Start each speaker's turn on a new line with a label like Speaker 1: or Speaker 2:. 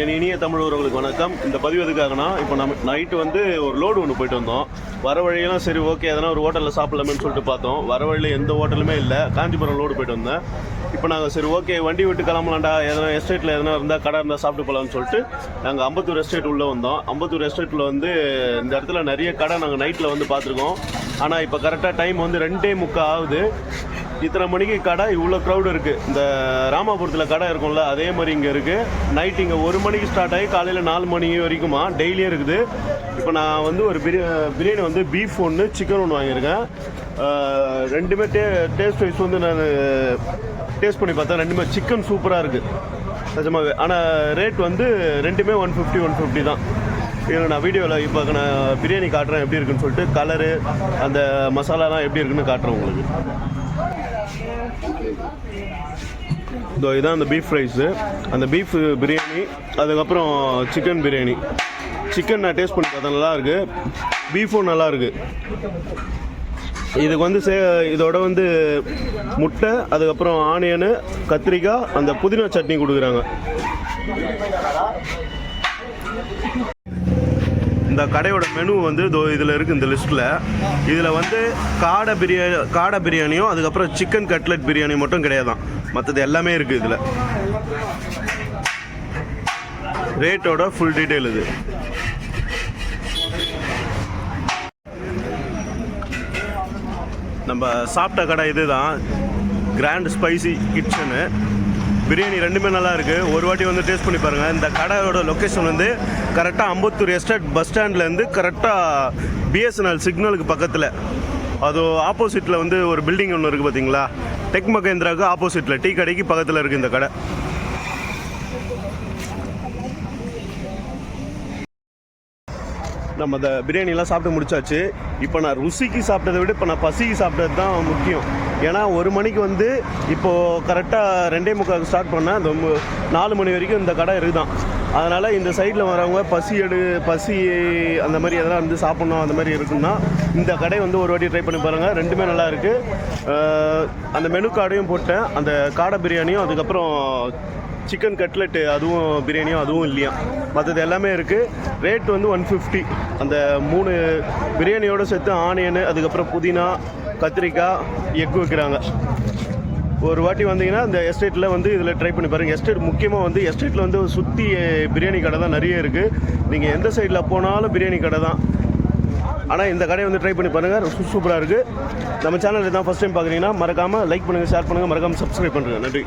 Speaker 1: என் இனிய தமிழ் உறவுகளுக்கு வணக்கம். இந்த பதிவு எதுக்காகனா இப்போ நம்ம நைட்டு வந்து ஒரு லோடு ஒன்று போயிட்டு வந்தோம். வர வழியெல்லாம் சரி ஓகே எதனா ஒரு ஹோட்டலில் சாப்பிடலாமேன்னு சொல்லிட்டு பார்த்தோம். வர வழியில் எந்த ஹோட்டலுமே இல்லை. காஞ்சிபுரம் லோடு போயிட்டு வந்தேன். இப்போ நாங்கள் சரி ஓகே வண்டி விட்டு கிளம்பலாம்டா. எதனா எஸ்டேட்டில் எதனா இருந்தால் கடை இருந்தால் சாப்பிட்டு போகலான்னு சொல்லிட்டு நாங்கள் அம்பத்தூர் எஸ்டேட் உள்ளே வந்தோம். அம்பத்தூர் எஸ்டேட்டில் வந்து இந்த இடத்துல நிறைய கடை நாங்கள் நைட்டில் வந்து பார்த்துருக்கோம். ஆனால் இப்போ கரெக்டாக டைம் வந்து ரெண்டே முக்கால் ஆகுது. இத்தனை மணிக்கு கடை இவ்வளோ க்ரௌடு இருக்குது இந்த ராமாபுரத்தில் கடை இருக்கும்ல அதே மாதிரி இங்கே இருக்குது நைட் இங்கே ஒரு மணிக்கு ஸ்டார்ட் ஆகி காலையில் நாலு மணி வரைக்குமா? டெய்லியும் இருக்குது. இப்போ நான் வந்து ஒரு பிரியா பிரியாணி வந்து பீஃப் ஒன்று சிக்கன் ஒன்று வாங்கியிருக்கேன். ரெண்டுமே டே டேஸ்ட் வைஸ் வந்து நான் டேஸ்ட் பண்ணி பார்த்தேன். ரெண்டுமே சிக்கன் சூப்பராக இருக்குது நிஜமாவே. ஆனால் ரேட் வந்து ரெண்டுமே ஒன் ஃபிஃப்டி ஒன் ஃபிஃப்டி தான். இதில் நான் வீடியோவில் இப்போ நான் பிரியாணி காட்டுறேன் எப்படி இருக்குன்னு சொல்லிட்டு கலரு அந்த மசாலாலாம் எப்படி இருக்குன்னு காட்டுறேன் உங்களுக்கு. இதோ இதான் அந்த பீஃப் ரைஸு அந்த பீஃப் பிரியாணி அதுக்கப்புறம் சிக்கன் பிரியாணி சிக்கன் நான் டேஸ்ட் பண்ணி பார்த்தேன். நல்லாயிருக்கு. பீஃபும் நல்லாயிருக்கு. இதுக்கு வந்து சே இதோட வந்து முட்டை அதுக்கப்புறம் ஆனியனு கத்திரிக்காய் அந்த புதினா சட்னி கொடுக்குறாங்க. இந்த கடையோட மெனு வந்து இதோ இதில் இருக்குது இந்த லிஸ்ட்டில் இதில் வந்து காடை பிரியாணி காடை பிரியாணியும் அதுக்கப்புறம் சிக்கன் கட்லெட் பிரியாணி மட்டும் கிடையாதான். மற்றது எல்லாமே இருக்குது இதில். ரேட்டோட ஃபுல் டீட்டெயில் இது. நம்ம சாப்பிட்ட கடை இதுதான். கிராண்ட் ஸ்பைசி கிச்சனு பிரியாணி ரெண்டுமே நல்லா இருக்குது ஒரு வாட்டி வந்து டேஸ்ட் பண்ணி பாருங்கள் இந்த கடையோட லொக்கேஷன் வந்து கரெக்டாக அம்பத்தூர் எஸ்டேட் பஸ் ஸ்டாண்ட்லேருந்து கரெக்டாக பிஎஸ்என்எல் சிக்னலுக்கு பக்கத்தில். அது ஆப்போசிட்டில் வந்து ஒரு பில்டிங் ஒன்று இருக்குது பார்த்தீங்களா டெக் மகேந்திராவுக்கு ஆப்போசிட்டில் டீ கடைக்கு பக்கத்தில் இருக்குது இந்த கடை. நம்ம அந்த பிரியாணிலாம் சாப்பிட்டு முடிச்சாச்சு. இப்போ நான் ருசிக்கு சாப்பிட்டதை விட இப்போ நான் பசிக்கு சாப்பிட்டது தான் முக்கியம். ஏன்னா ஒரு மணிக்கு வந்து இப்போது கரெக்டாக ரெண்டே முக்கால் ஸ்டார்ட் பண்ணேன் அந்த நாலு மணி வரைக்கும் இந்த கடை இருக்குதான். அதனால் இந்த சைடில் வரவங்க பசி எடு பசி அந்த மாதிரி எதனா வந்து சாப்பிட்ணும் அந்த மாதிரி இருக்குன்னா இந்த கடை வந்து ஒரு வாட்டி ட்ரை பண்ணி பாருங்கள் ரெண்டுமே நல்லா இருக்குது அந்த மெனு கார்டையும் போட்டேன். அந்த காடை பிரியாணியும் அதுக்கப்புறம் சிக்கன் கட்லெட்டு அதுவும் பிரியாணியும் அதுவும் இல்லையா? மற்றது எல்லாமே இருக்குது ரேட் வந்து ஒன் ஃபிஃப்டி அந்த மூணு பிரியாணியோட சேர்த்து ஆனியனு அதுக்கப்புறம் புதினா கத்திரிக்காய் எக் வைக்கிறாங்க. ஒரு வாட்டி வந்தீங்கன்னா இந்த எஸ்டேட்டில் வந்து இதில் ட்ரை பண்ணி பாருங்கள் எஸ்டேட் முக்கியமாக வந்து எஸ்டேட்டில் வந்து சுற்றி பிரியாணி கடை தான் நிறைய இருக்குது நீங்கள் எந்த சைடில் போனாலும் பிரியாணி கடை தான். ஆனால் இந்த கடையை வந்து ட்ரை பண்ணி பாருங்கள் சூப்பராக இருக்குது நம்ம சேனல் தான் ஃபஸ்ட் டைம் பார்க்குறீங்கன்னா மறக்காமல் லைக் பண்ணுங்கள் ஷேர் பண்ணுங்கள் மறக்காமல் சப்ஸ்கிரைப் பண்ணுங்கள் நன்றி.